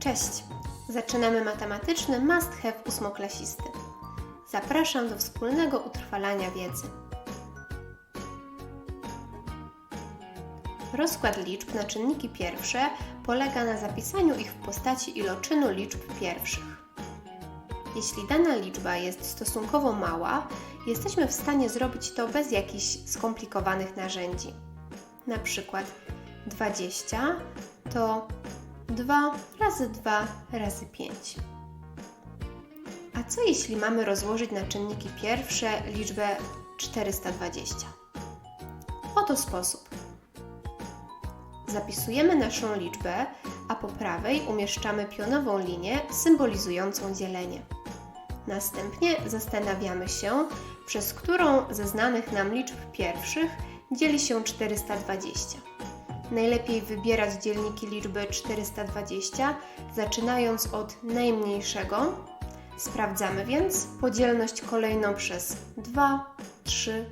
Cześć! Zaczynamy matematyczny must have ósmoklasisty. Zapraszam do wspólnego utrwalania wiedzy. Rozkład liczb na czynniki pierwsze polega na zapisaniu ich w postaci iloczynu liczb pierwszych. Jeśli dana liczba jest stosunkowo mała, jesteśmy w stanie zrobić to bez jakichś skomplikowanych narzędzi. Na przykład 20 to 2 razy 2 razy 5. A co jeśli mamy rozłożyć na czynniki pierwsze liczbę 420? Oto sposób. Zapisujemy naszą liczbę, a po prawej umieszczamy pionową linię symbolizującą dzielenie. Następnie zastanawiamy się, przez którą ze znanych nam liczb pierwszych dzieli się 420. Najlepiej wybierać dzielniki liczby 420, zaczynając od najmniejszego. Sprawdzamy więc podzielność kolejną przez 2, 3,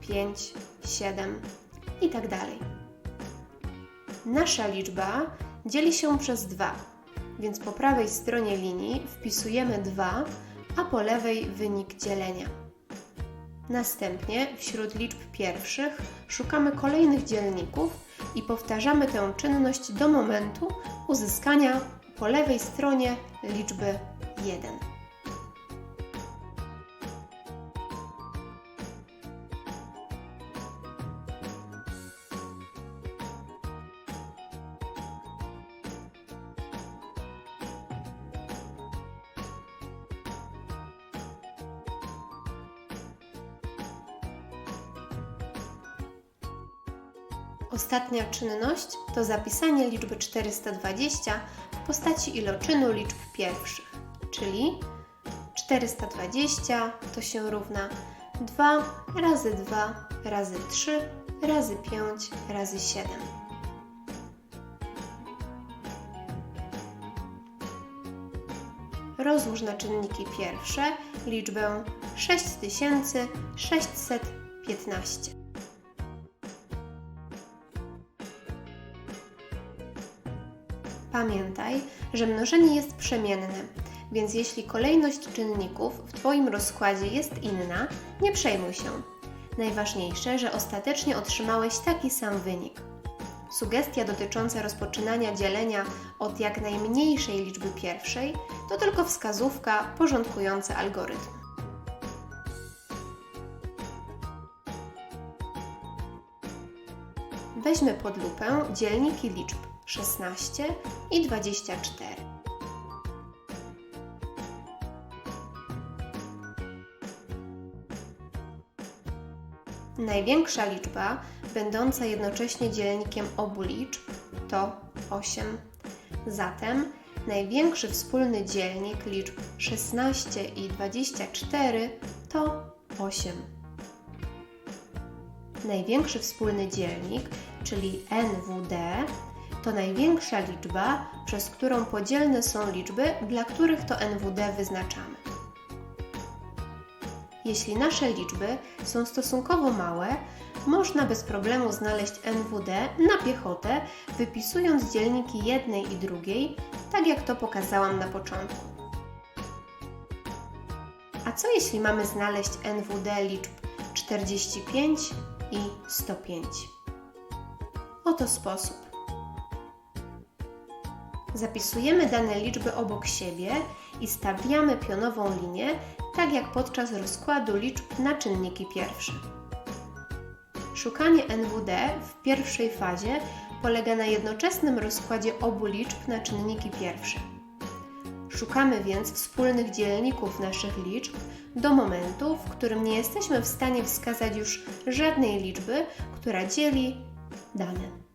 5, 7 i tak dalej. Nasza liczba dzieli się przez 2, więc po prawej stronie linii wpisujemy 2, a po lewej wynik dzielenia. Następnie wśród liczb pierwszych szukamy kolejnych dzielników i powtarzamy tę czynność do momentu uzyskania po lewej stronie liczby 1. Ostatnia czynność to zapisanie liczby 420 w postaci iloczynu liczb pierwszych, czyli 420 to się równa 2 razy 2 razy 3 razy 5 razy 7. Rozłóż na czynniki pierwsze liczbę 6615. Pamiętaj, że mnożenie jest przemienne, więc jeśli kolejność czynników w Twoim rozkładzie jest inna, nie przejmuj się. Najważniejsze, że ostatecznie otrzymałeś taki sam wynik. Sugestia dotycząca rozpoczynania dzielenia od jak najmniejszej liczby pierwszej to tylko wskazówka porządkująca algorytm. Weźmy pod lupę dzielniki liczb 16 i 24. Największa liczba, będąca jednocześnie dzielnikiem obu liczb, to 8. Zatem największy wspólny dzielnik liczb 16 i 24 to 8. Największy wspólny dzielnik, czyli NWD, to największa liczba, przez którą podzielne są liczby, dla których to NWD wyznaczamy. Jeśli nasze liczby są stosunkowo małe, można bez problemu znaleźć NWD na piechotę, wypisując dzielniki jednej i drugiej, tak jak to pokazałam na początku. A co jeśli mamy znaleźć NWD liczb 45 i 105? Oto sposób. Zapisujemy dane liczby obok siebie i stawiamy pionową linię, tak jak podczas rozkładu liczb na czynniki pierwsze. Szukanie NWD w pierwszej fazie polega na jednoczesnym rozkładzie obu liczb na czynniki pierwsze. Szukamy więc wspólnych dzielników naszych liczb do momentu, w którym nie jesteśmy w stanie wskazać już żadnej liczby, która dzieli dane.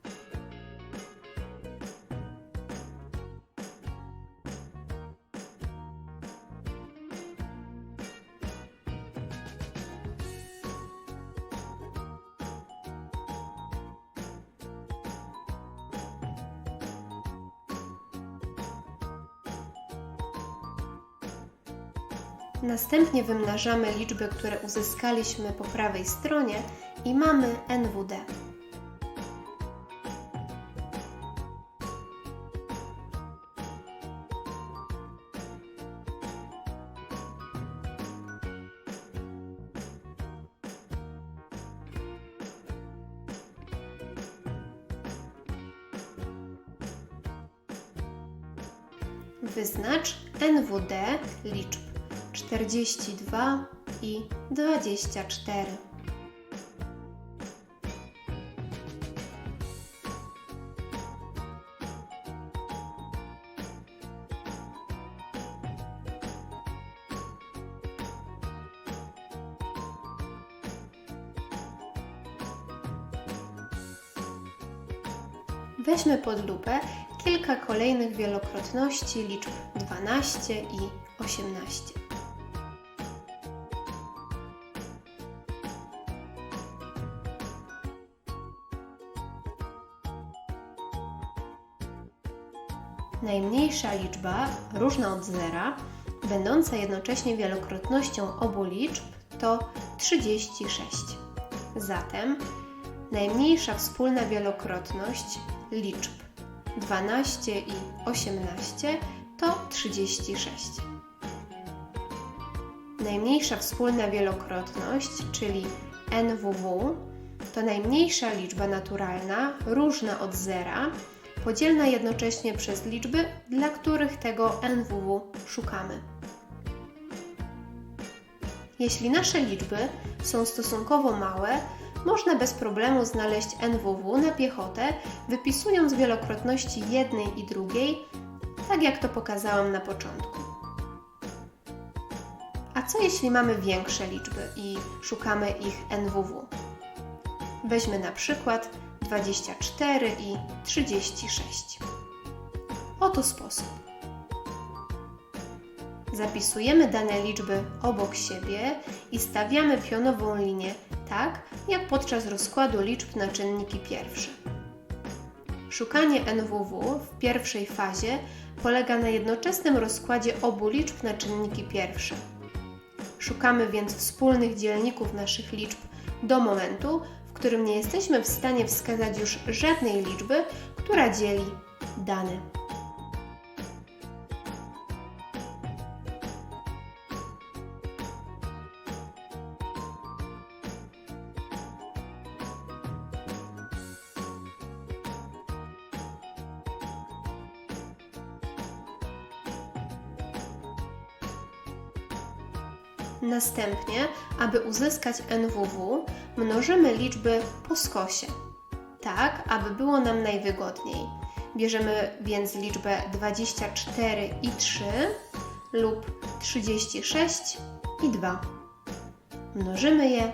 Następnie wymnażamy liczby, które uzyskaliśmy po prawej stronie i mamy NWD. Wyznacz NWD liczb 42 i 24. Weźmy pod lupę kilka kolejnych wielokrotności liczb 12 i 18. Najmniejsza liczba, różna od zera, będąca jednocześnie wielokrotnością obu liczb, to 36. Zatem najmniejsza wspólna wielokrotność liczb 12 i 18 to 36. Najmniejsza wspólna wielokrotność, czyli NWW, to najmniejsza liczba naturalna, różna od zera, podzielna jednocześnie przez liczby, dla których tego NWW szukamy. Jeśli nasze liczby są stosunkowo małe, można bez problemu znaleźć NWW na piechotę, wypisując wielokrotności jednej i drugiej, tak jak to pokazałam na początku. A co jeśli mamy większe liczby i szukamy ich NWW? Weźmy na przykład 24 i 36. Oto sposób. Zapisujemy dane liczby obok siebie i stawiamy pionową linię tak, jak podczas rozkładu liczb na czynniki pierwsze. Szukanie NWW w pierwszej fazie polega na jednoczesnym rozkładzie obu liczb na czynniki pierwsze. Szukamy więc wspólnych dzielników naszych liczb do momentu, którym nie jesteśmy w stanie wskazać już żadnej liczby, która dzieli dane. Następnie, aby uzyskać NWW, mnożymy liczby po skosie, tak aby było nam najwygodniej. Bierzemy więc liczbę 24 i 3 lub 36 i 2. Mnożymy je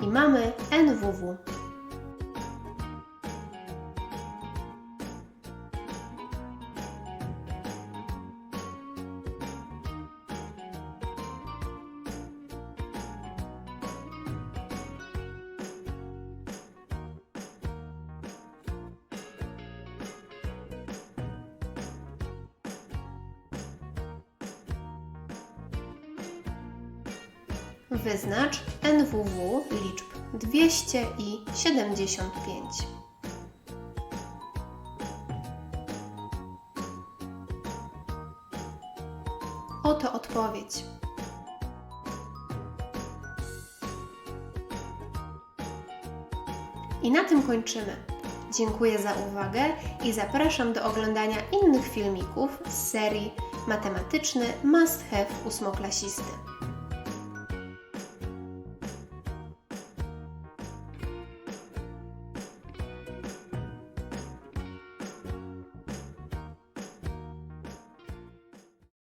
i mamy NWW. Wyznacz NWW liczb 200 i 75. Oto odpowiedź. I na tym kończymy. Dziękuję za uwagę i zapraszam do oglądania innych filmików z serii Matematyczny Must Have ósmoklasisty.